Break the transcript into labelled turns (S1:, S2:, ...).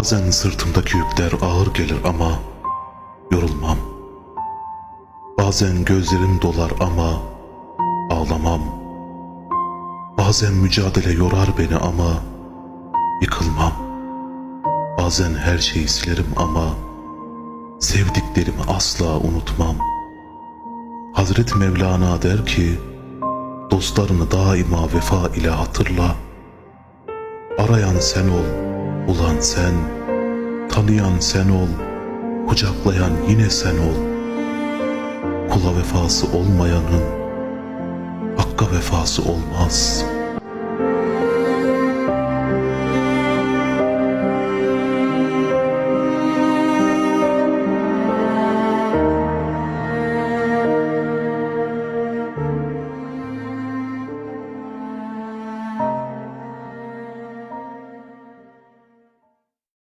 S1: Bazen sırtımdaki yükler ağır gelir ama yorulmam. Bazen gözlerim dolar ama ağlamam. Bazen mücadele yorar beni ama yıkılmam. Bazen her şeyi silerim ama sevdiklerimi asla unutmam. Hazreti Mevlana der ki, dostlarını daima vefa ile hatırla. Arayan sen ol, bulan sen, tanıyan sen ol, kucaklayan yine sen ol. Kula vefası olmayanın Hakka vefası olmaz.''